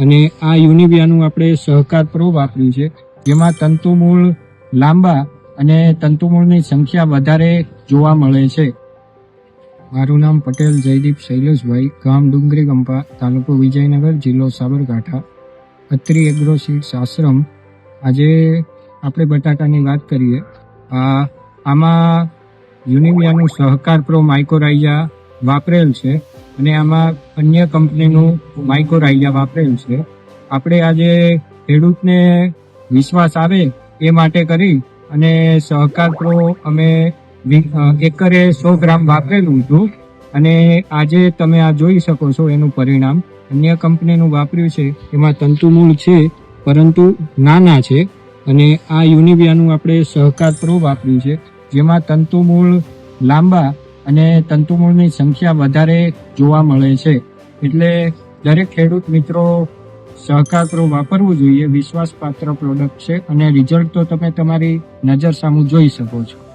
અને આ યુનિવિયાનું આપણે સહકાર પ્રો વાપર્યું છે, જેમાં તંતુમૂળ લાંબા અને તંતુમૂળની સંખ્યા વધારે જોવા મળે છે. મારું નામ પટેલ જયદીપ શૈલેષભાઈ, ગામ ડુંગરી ગંપા, તાલુકો વિજયનગર, જિલ્લો Sabarkantha. Atri agro seeds ashram. આજે આપણે બટાટાની વાત કરીએ. આમાં યુનિમિયાનું સહકાર પ્રો માઇકોરાઇઝા વાપરેલ છે. અને આમાં અન્ય કંપનીનું માઇકોરાઇઝા વાપરેલું છે. આપણે આજે ખેડૂતને વિશ્વાસ આવે એ માટે કરી અને સહકાર પ્રો અમે એકરે સો ગ્રામ વાપરેલું હતું. અને આજે તમે આ જોઈ શકો છો એનું પરિણામ. અન્ય કંપનીનું વાપર્યું છે, એમાં તંતુમૂળ છે, પરંતુ નાના છે. અને આ યુનિવિયાનું આપણે સહકાર પ્રો વાપર્યું છે, જેમાં તંતુમૂળ લાંબા અને તંતુમૂળની સંખ્યા વધારે જોવા મળે છે. એટલે દરેક ખેડૂત મિત્રો સહકાર પ્રો વાપરવું જોઈએ. વિશ્વાસપાત્ર પ્રોડક્ટ છે અને રિઝલ્ટ તો તમે તમારી નજર સામું જોઈ શકો છો.